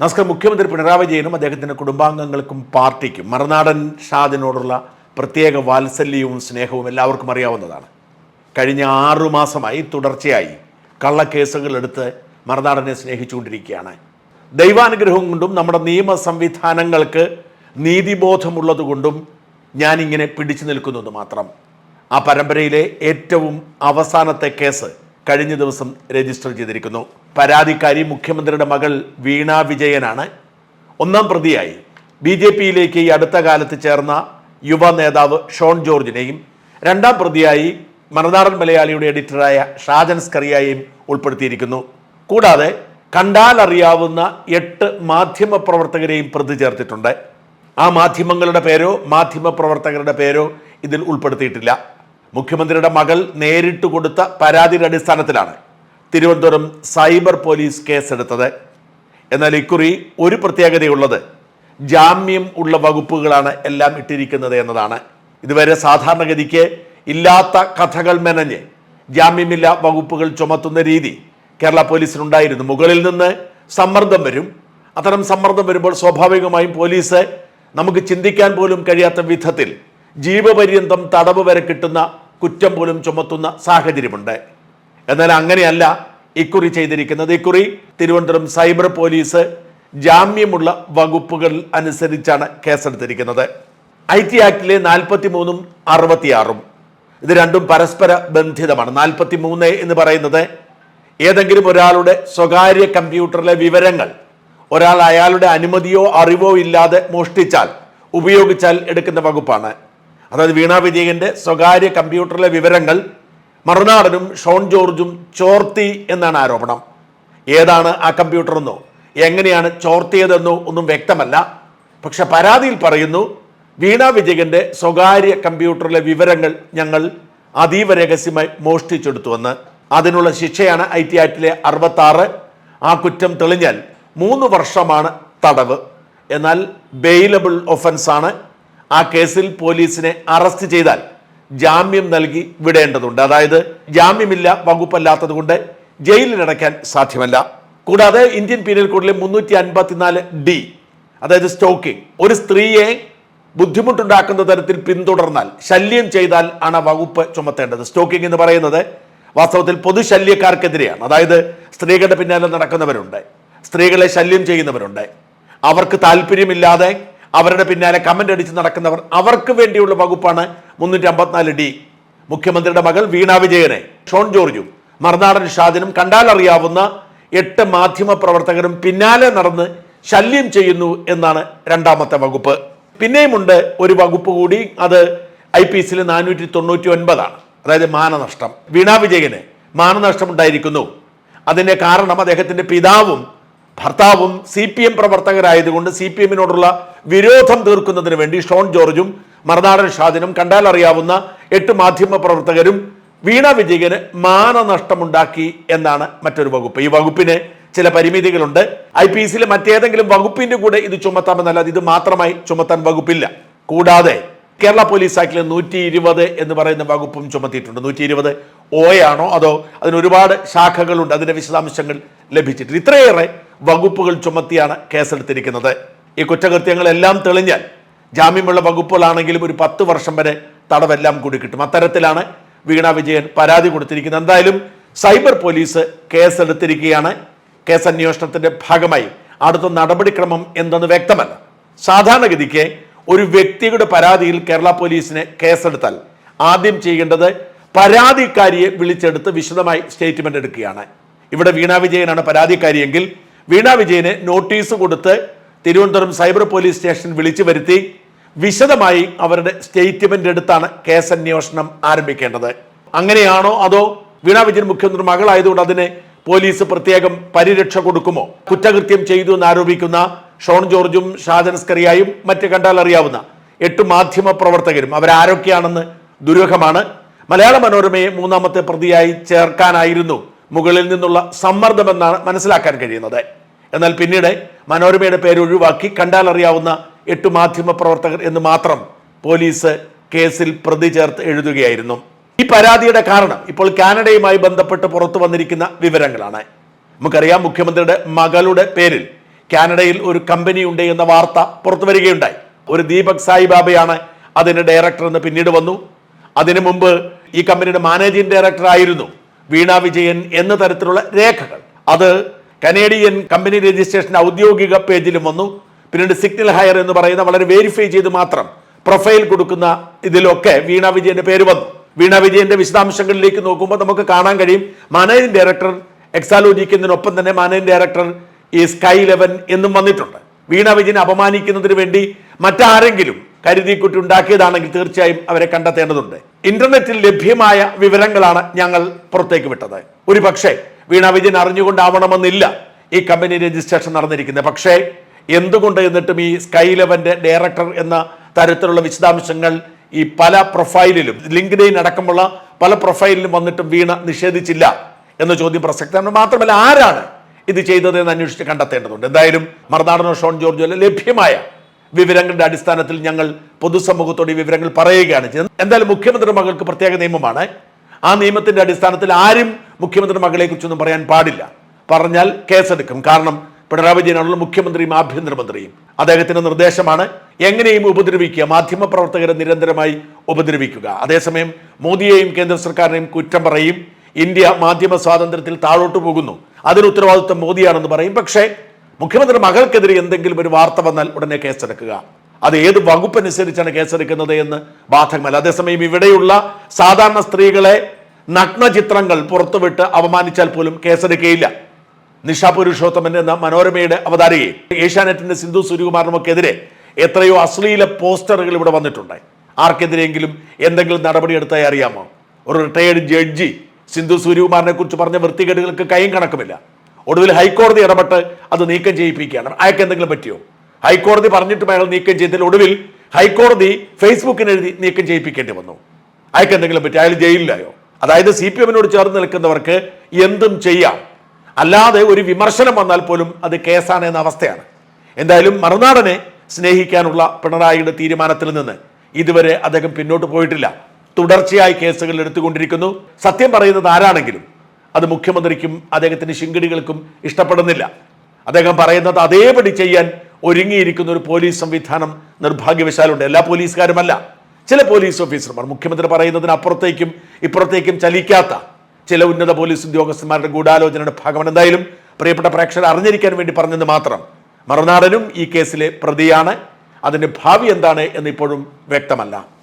നമസ്കാരം. മുഖ്യമന്ത്രി പിണറായി വിജയനും അദ്ദേഹത്തിന്റെ കുടുംബാംഗങ്ങൾക്കും പാർട്ടിക്കും മറുനാടൻ ഷാദിനോടുള്ള പ്രത്യേക വാത്സല്യവും സ്നേഹവും എല്ലാവർക്കും അറിയാവുന്നതാണ്. കഴിഞ്ഞ ആറു മാസമായി തുടർച്ചയായി കള്ളക്കേസുകൾ എടുത്ത് മറുനാടനെ സ്നേഹിച്ചുകൊണ്ടിരിക്കുകയാണ്. ദൈവാനുഗ്രഹം കൊണ്ടും നമ്മുടെ നിയമ സംവിധാനങ്ങൾക്ക് നീതിബോധമുള്ളതുകൊണ്ടും ഞാനിങ്ങനെ പിടിച്ചു നിൽക്കുന്നത് മാത്രം. ആ പരമ്പരയിലെ ഏറ്റവും അവസാനത്തെ കേസ് കഴിഞ്ഞ ദിവസം രജിസ്റ്റർ ചെയ്തിരിക്കുന്നു. പരാതിക്കാരി മുഖ്യമന്ത്രിയുടെ മകൾ വീണ വിജയനാണ്. ഒന്നാം പ്രതിയായി. ബി ജെ പിയിലേക്ക് ഈ അടുത്ത കാലത്ത് ചേർന്ന യുവ നേതാവ് ഷോൺ ജോർജിനെയും രണ്ടാം പ്രതിയായി മറുനാടൻ മലയാളിയുടെ എഡിറ്ററായ ഷാജൻ സ്കറിയായും ഉൾപ്പെടുത്തിയിരിക്കുന്നു. കൂടാതെ കണ്ടാൽ അറിയാവുന്ന എട്ട് മാധ്യമ പ്രവർത്തകരെയും പ്രതി ചേർത്തിട്ടുണ്ട്. ആ മാധ്യമങ്ങളുടെ പേരോ മാധ്യമ പ്രവർത്തകരുടെ പേരോ ഇതിൽ ഉൾപ്പെടുത്തിയിട്ടില്ല. മുഖ്യമന്ത്രിയുടെ മകൾ നേരിട്ട് കൊടുത്ത പരാതിയുടെ അടിസ്ഥാനത്തിലാണ് തിരുവനന്തപുരം സൈബർ പോലീസ് കേസെടുത്തത്. എന്നാൽ ഇക്കുറി ഒരു പ്രത്യേകതയുള്ളത് ജാമ്യം ഉള്ള വകുപ്പുകളാണ് എല്ലാം ഇട്ടിരിക്കുന്നത് എന്നതാണ്. ഇതുവരെ സാധാരണഗതിക്ക് ഇല്ലാത്ത കഥകൾ മെനഞ്ഞ് ജാമ്യമില്ല വകുപ്പുകൾ ചുമത്തുന്ന രീതി കേരള പോലീസിനുണ്ടായിരുന്നു. മുകളിൽ നിന്ന് സമ്മർദ്ദം വരും. അത്തരം സമ്മർദ്ദം വരുമ്പോൾ സ്വാഭാവികമായും പോലീസ് നമുക്ക് ചിന്തിക്കാൻ പോലും കഴിയാത്ത വിധത്തിൽ ജീവപര്യന്തം തടവ് വരെ കിട്ടുന്ന കുറ്റം പോലും ചുമത്തുന്ന സാഹചര്യമുണ്ട്. എന്നാൽ അങ്ങനെയല്ല ഇക്കുറി ചെയ്തിരിക്കുന്നത്. ഇക്കുറി തിരുവനന്തപുരം സൈബർ പോലീസ് ജാമ്യമുള്ള വകുപ്പുകൾ അനുസരിച്ചാണ് കേസെടുത്തിരിക്കുന്നത്. ഐ ടി ആക്ടിലെ നാൽപ്പത്തി മൂന്നും അറുപത്തിയാറും. ഇത് രണ്ടും പരസ്പര ബന്ധിതമാണ്. നാൽപ്പത്തി മൂന്ന് എന്ന് പറയുന്നത് ഏതെങ്കിലും ഒരാളുടെ സ്വകാര്യ കമ്പ്യൂട്ടറിലെ വിവരങ്ങൾ ഒരാൾ അയാളുടെ അനുമതിയോ അറിവോ ഇല്ലാതെ മോഷ്ടിച്ചാൽ ഉപയോഗിച്ചാൽ എടുക്കുന്ന വകുപ്പാണ്. അതായത് വീണ വിജയന്റെ സ്വകാര്യ കമ്പ്യൂട്ടറിലെ വിവരങ്ങൾ മറുനാടനും ഷോൺ ജോർജും ചോർത്തി എന്നാണ് ആരോപണം. ഏതാണ് ആ കമ്പ്യൂട്ടറെന്നോ? എങ്ങനെയാണ് ചോർത്തിയതെന്നോ ഒന്നും വ്യക്തമല്ല. പക്ഷെ പരാതിയിൽ പറയുന്നു വീണ വിജയന്റെ സ്വകാര്യ കമ്പ്യൂട്ടറിലെ വിവരങ്ങൾ ഞങ്ങൾ അതീവ രഹസ്യമായി മോഷ്ടിച്ചെടുത്തുവെന്ന്. അതിനുള്ള ശിക്ഷയാണ് ഐ ടി ആക്ടിലെ അറുപത്തി ആറ് ആ കുറ്റം തെളിഞ്ഞാൽ മൂന്ന് വർഷമാണ് തടവ്. എന്നാൽ ബെയിലബിൾ ഒഫൻസാണ് ആ കേസിൽ പോലീസിനെ അറസ്റ്റ് ചെയ്താൽ ജാമ്യം നൽകി വിടേണ്ടതുണ്ട്. അതായത് ജാമ്യമില്ല വകുപ്പല്ലാത്തത് കൊണ്ട് ജയിലിലടയ്ക്കാൻ സാധ്യമല്ല. കൂടാതെ ഇന്ത്യൻ പീനൽ കോഡിലെ മുന്നൂറ്റി അൻപത്തിനാല് ഡി അതായത് സ്റ്റോക്കിംഗ് ഒരു സ്ത്രീയെ ബുദ്ധിമുട്ടുണ്ടാക്കുന്ന തരത്തിൽ പിന്തുടർന്നാൽ ശല്യം ചെയ്താൽ ആണ് വകുപ്പ് ചുമത്തേണ്ടത്. സ്റ്റോക്കിംഗ് എന്ന് പറയുന്നത് വാസ്തവത്തിൽ പൊതുശല്യക്കാർക്കെതിരെയാണ്. അതായത് സ്ത്രീകളുടെ പിന്നാലെ നടക്കുന്നവരുണ്ട് സ്ത്രീകളെ ശല്യം ചെയ്യുന്നവരുണ്ട്. അവർക്ക് താല്പര്യമില്ലാതെ അവരുടെ പിന്നാലെ കമന്റ് അടിച്ച് നടക്കുന്നവർ അവർക്ക് വേണ്ടിയുള്ള വകുപ്പാണ് മുന്നൂറ്റി അമ്പത്തിനാല് ഡി. മുഖ്യമന്ത്രിയുടെ മകൾ വീണ വിജയനെ ഷോൺ ജോർജും മറുനാടൻ ഷാദിനും കണ്ടാൽ അറിയാവുന്ന എട്ട് മാധ്യമ പ്രവർത്തകരും പിന്നാലെ നടന്ന് ശല്യം ചെയ്യുന്നു എന്നാണ് രണ്ടാമത്തെ വകുപ്പ്. പിന്നെയുമുണ്ട് ഒരു വകുപ്പ് കൂടി അത് ഐ പി എസിൽ നാനൂറ്റി തൊണ്ണൂറ്റി ഒൻപതാണ്. അതായത് മാനനഷ്ടം. വീണ വിജയന് മാനനഷ്ടം ഉണ്ടായിരിക്കുന്നു അതിന്റെ കാരണം അദ്ദേഹത്തിന്റെ പിതാവും ഭർത്താവും സി പി എം പ്രവർത്തകരായതുകൊണ്ട് സി പി എമ്മിനോടുള്ള വിരോധം തീർക്കുന്നതിന് വേണ്ടി ഷോൺ ജോർജും മറുനാടൻ ഷാദിനും കണ്ടാൽ അറിയാവുന്ന എട്ട് മാധ്യമ പ്രവർത്തകരും വീണ വിജയന് മാനനഷ്ടമുണ്ടാക്കി എന്നാണ് മറ്റൊരു വകുപ്പ്. ഈ വകുപ്പിന് ചില പരിമിതികളുണ്ട്. ഐ പി എസിലെ മറ്റേതെങ്കിലും വകുപ്പിന്റെ കൂടെ ഇത് ചുമത്താമെന്നല്ലാതെ ഇത് മാത്രമായി ചുമത്താൻ വകുപ്പില്ല. കൂടാതെ കേരള പോലീസ് ആക്ടിലെ നൂറ്റി ഇരുപത് എന്ന് പറയുന്ന വകുപ്പും ചുമത്തിയിട്ടുണ്ട്. നൂറ്റി ഇരുപത് ഓയാണോ അതോ അതിന് ഒരുപാട് ശാഖകളുണ്ട് അതിന്റെ വിശദാംശങ്ങൾ ലഭിച്ചിട്ടുണ്ട്. ഇത്രയേറെ വകുപ്പുകൾ ചുമത്തിയാണ് കേസെടുത്തിരിക്കുന്നത്. ഈ കുറ്റകൃത്യങ്ങളെല്ലാം തെളിഞ്ഞാൽ ജാമ്യമുള്ള വകുപ്പുകളാണെങ്കിലും ഒരു പത്ത് വർഷം വരെ തടവെല്ലാം കൂടി കിട്ടും. അത്തരത്തിലാണ് വീണ വിജയൻ പരാതി കൊടുത്തിരിക്കുന്നത്. എന്തായാലും സൈബർ പോലീസ് കേസെടുത്തിരിക്കുകയാണ്. കേസ് അന്വേഷണത്തിന്റെ ഭാഗമായി. അടുത്ത നടപടിക്രമം എന്തെന്ന് വ്യക്തമല്ല. സാധാരണഗതിക്ക് ഒരു വ്യക്തിയുടെ പരാതിയിൽ കേരള പോലീസിന് കേസെടുത്താൽ ആദ്യം ചെയ്യേണ്ടത് പരാതിക്കാരിയെ വിളിച്ചെടുത്ത് വിശദമായി സ്റ്റേറ്റ്മെന്റ് എടുക്കുകയാണ്. ഇവിടെ വീണ വിജയനാണ് പരാതിക്കാരിയെങ്കിൽ വീണ വിജയന് നോട്ടീസ് കൊടുത്ത് തിരുവനന്തപുരം സൈബർ പോലീസ് സ്റ്റേഷൻ വിളിച്ചു വരുത്തി. വിശദമായി അവരുടെ സ്റ്റേറ്റ്മെന്റ് എടുത്താണ് കേസ് അന്വേഷണം ആരംഭിക്കേണ്ടത്. അങ്ങനെയാണോ അതോ വീണ വിജയൻ മുഖ്യമന്ത്രി മകളായതുകൊണ്ട് അതിന് പോലീസ് പ്രത്യേകം പരിരക്ഷ കൊടുക്കുമോ? കുറ്റകൃത്യം ചെയ്തു എന്ന് ആരോപിക്കുന്ന ഷോൺ ജോർജും ഷാജനസ്കറിയായും മറ്റു കണ്ടാൽ അറിയാവുന്ന എട്ട് മാധ്യമ പ്രവർത്തകരും അവരാരൊക്കെയാണെന്ന് ദുരൂഹമാണ്. മലയാള മനോരമയെ മൂന്നാമത്തെ പ്രതിയായി ചേർക്കാനായിരുന്നു മുകളിൽ നിന്നുള്ള സമ്മർദ്ദമെന്നാണ് മനസ്സിലാക്കാൻ കഴിയുന്നത്. എന്നാൽ പിന്നീട് മനോരമയുടെ പേര് ഒഴിവാക്കി കണ്ടാൽ അറിയാവുന്ന എട്ട് മാധ്യമ പ്രവർത്തകർ എന്ന് മാത്രം പോലീസ് കേസിൽ പ്രതി ചേർത്ത് എഴുതുകയായിരുന്നു. ഈ പരാതിയുടെ കാരണം ഇപ്പോൾ കാനഡയുമായി ബന്ധപ്പെട്ട് പുറത്തു വന്നിരിക്കുന്ന വിവരങ്ങളാണ്. നമുക്കറിയാം മുഖ്യമന്ത്രിയുടെ മകളുടെ പേരിൽ കാനഡയിൽ ഒരു കമ്പനി ഉണ്ട് എന്ന വാർത്ത പുറത്തു വരികയുണ്ടായി. ഒരു ദീപക് സായിബാബയാണ് അതിന്റെ ഡയറക്ടർ എന്ന് പിന്നീട് വന്നു. അതിനു മുമ്പ് ഈ കമ്പനിയുടെ മാനേജിംഗ് ഡയറക്ടർ ആയിരുന്നു. വീണ വിജയൻ എന്ന തരത്തിലുള്ള രേഖകൾ. അത് കനേഡിയൻ കമ്പനി രജിസ്ട്രേഷൻ ഔദ്യോഗിക പേജിലും വന്നു. പിന്നീട് സിഗ്നൽ ഹയർ എന്ന് പറയുന്ന വളരെ വെരിഫൈ ചെയ്ത് മാത്രം പ്രൊഫൈൽ കൊടുക്കുന്ന ഇതിലൊക്കെ വീണ വിജയന്റെ പേര് വന്നു. വീണ വിജയന്റെ വിശദാംശങ്ങളിലേക്ക് നോക്കുമ്പോൾ നമുക്ക് കാണാൻ കഴിയും. മാനേജിംഗ് ഡയറക്ടർ എക്സാലോജിക്കുന്നതിനൊപ്പം തന്നെ മാനേജിംഗ് ഡയറക്ടർ ഈ സ്കൈ ലെവൻ എന്നും വന്നിട്ടുണ്ട്. വീണ വിജയനെ അപമാനിക്കുന്നതിന് വേണ്ടി മറ്റാരെങ്കിലും കരുതിക്കുട്ടി ഉണ്ടാക്കിയതാണെങ്കിൽ തീർച്ചയായും അവരെ കണ്ടെത്തേണ്ടതുണ്ട്. ഇന്റർനെറ്റിൽ ലഭ്യമായ വിവരങ്ങളാണ് ഞങ്ങൾ പുറത്തേക്ക് വിട്ടത്. ഒരു പക്ഷേ വീണ വിജയൻ അറിഞ്ഞുകൊണ്ടാവണമെന്നില്ല ഈ കമ്പനി രജിസ്ട്രേഷൻ നടന്നിരിക്കുന്നത്. പക്ഷേ എന്തുകൊണ്ട് എന്നിട്ടും ഈ സ്കൈ ലെവന്റെ ഡയറക്ടർ എന്ന തരത്തിലുള്ള വിശദാംശങ്ങൾ ഈ പല പ്രൊഫൈലിലും ലിങ്ക്ഡൈൻ അടക്കമുള്ള പല പ്രൊഫൈലിലും വന്നിട്ടും വീണ നിഷേധിച്ചില്ല എന്ന ചോദ്യം പ്രസക്തമാണ്. മാത്രമല്ല ആരാണ് ഇത് ചെയ്തതെന്ന് അന്വേഷിച്ച് കണ്ടെത്തേണ്ടതുണ്ട്. എന്തായാലും മറുനാടനോ ഷോൺ ജോർജോ ലഭ്യമായ വിവരങ്ങളുടെ അടിസ്ഥാനത്തിൽ ഞങ്ങൾ പൊതുസമൂഹത്തോട് ഈ വിവരങ്ങൾ പറയുകയാണ് ചെയ്യുന്നത്. എന്തായാലും മുഖ്യമന്ത്രി മകൾക്ക് പ്രത്യേക നിയമമാണ്. ആ നിയമത്തിന്റെ അടിസ്ഥാനത്തിൽ ആരും മുഖ്യമന്ത്രി മകളെ കുറിച്ചൊന്നും പറയാൻ പാടില്ല. പറഞ്ഞാൽ കേസെടുക്കും. കാരണം പിണറായി വിജയനാണല്ലോ മുഖ്യമന്ത്രിയും ആഭ്യന്തരമന്ത്രിയും. അദ്ദേഹത്തിന്റെ നിർദ്ദേശമാണ് എങ്ങനെയും ഉപദ്രവിക്കുക. മാധ്യമ പ്രവർത്തകരെ നിരന്തരമായി ഉപദ്രവിക്കുക. അതേസമയം മോദിയെയും കേന്ദ്ര സർക്കാരിനെയും കുറ്റം പറയും. ഇന്ത്യ മാധ്യമ സ്വാതന്ത്ര്യത്തിൽ താഴോട്ട് പോകുന്നു. അതിന് ഉത്തരവാദിത്വം മോദിയാണെന്ന് പറയും. പക്ഷേ മുഖ്യമന്ത്രി മകൾക്കെതിരെ എന്തെങ്കിലും ഒരു വാർത്ത വന്നാൽ ഉടനെ കേസെടുക്കുക. അത് ഏത് വകുപ്പനുസരിച്ചാണ് കേസെടുക്കുന്നത് എന്ന് ബാധകമല്ല. അതേസമയം ഇവിടെയുള്ള സാധാരണ സ്ത്രീകളെ നഗ്ന നഗ്നചിത്രങ്ങൾ പുറത്തുവിട്ട് അപമാനിച്ചാൽ പോലും കേസെടുക്കുകയില്ല. നിഷ പുരുഷോത്തമൻ എന്ന മനോരമയുടെ അവതാരികയും ഏഷ്യാനെറ്റിന്റെ സിന്ധു സൂര്യകുമാറിനുമൊക്കെതിരെ എത്രയോ അശ്ലീല പോസ്റ്ററുകൾ ഇവിടെ വന്നിട്ടുണ്ട്. ആർക്കെതിരെയെങ്കിലും എന്തെങ്കിലും നടപടിയെടുത്തായി അറിയാമോ? ഒരു റിട്ടയേർഡ് ജഡ്ജി സിന്ധു സൂര്യകുമാറിനെ കുറിച്ച് പറഞ്ഞ വൃത്തികേടുകൾക്ക് കൈയും കണക്കുമില്ല. ഒടുവിൽ ഹൈക്കോടതി ഇടപെട്ട് അത് നീക്കം ചെയ്യിപ്പിക്കുകയാണ്. അയാൾക്ക് എന്തെങ്കിലും പറ്റിയോ? ഹൈക്കോടതി പറഞ്ഞിട്ട് അയാൾ നീക്കം ചെയ്തതിൽ ഒടുവിൽ ഹൈക്കോടതി ഫേസ്ബുക്കിന് എഴുതി നീക്കം ചെയ്യിപ്പിക്കേണ്ടി വന്നു. അയാൾക്ക് എന്തെങ്കിലും പറ്റി? അയാൾ ജയിലിലായോ? അതായത് സി പി എമ്മിനോട് ചേർന്ന് നിൽക്കുന്നവർക്ക് എന്തും ചെയ്യാം. അല്ലാതെ ഒരു വിമർശനം വന്നാൽ പോലും അത് കേസാണ് എന്ന അവസ്ഥയാണ്. എന്തായാലും മറുനാടനെ സ്നേഹിക്കാനുള്ള പിണറായിയുടെ തീരുമാനത്തിൽ നിന്ന് ഇതുവരെ അദ്ദേഹം പിന്നോട്ട് പോയിട്ടില്ല. തുടർച്ചയായി കേസുകൾ എടുത്തുകൊണ്ടിരിക്കുന്നു. സത്യം പറയുന്നത് ആരാണെങ്കിലും അത് മുഖ്യമന്ത്രിക്കും അദ്ദേഹത്തിന്റെ ശിങ്കിടികൾക്കും ഇഷ്ടപ്പെടുന്നില്ല. അദ്ദേഹം പറയുന്നത് അതേപടി ചെയ്യാൻ ഒരുങ്ങിയിരിക്കുന്ന ഒരു പോലീസ് സംവിധാനം നിർഭാഗ്യവശാലുണ്ട്. എല്ലാ പോലീസുകാരുമല്ല. ചില പോലീസ് ഓഫീസർമാർ മുഖ്യമന്ത്രി പറയുന്നതിന് അപ്പുറത്തേക്കും ഇപ്പുറത്തേക്കും ചലിക്കാത്ത ചില ഉന്നത പോലീസ് ഉദ്യോഗസ്ഥന്മാരുടെ ഗൂഢാലോചനയുടെ ഭാഗമാണ്. എന്തായാലും പ്രിയപ്പെട്ട പ്രേക്ഷകർ അറിഞ്ഞിരിക്കാൻ വേണ്ടി പറഞ്ഞത് മാത്രം മറുനാടനും ഈ കേസിലെ പ്രതിയാണ്. അതിന്റെ ഭാവി എന്താണ് എന്ന് ഇപ്പോഴും വ്യക്തമല്ല.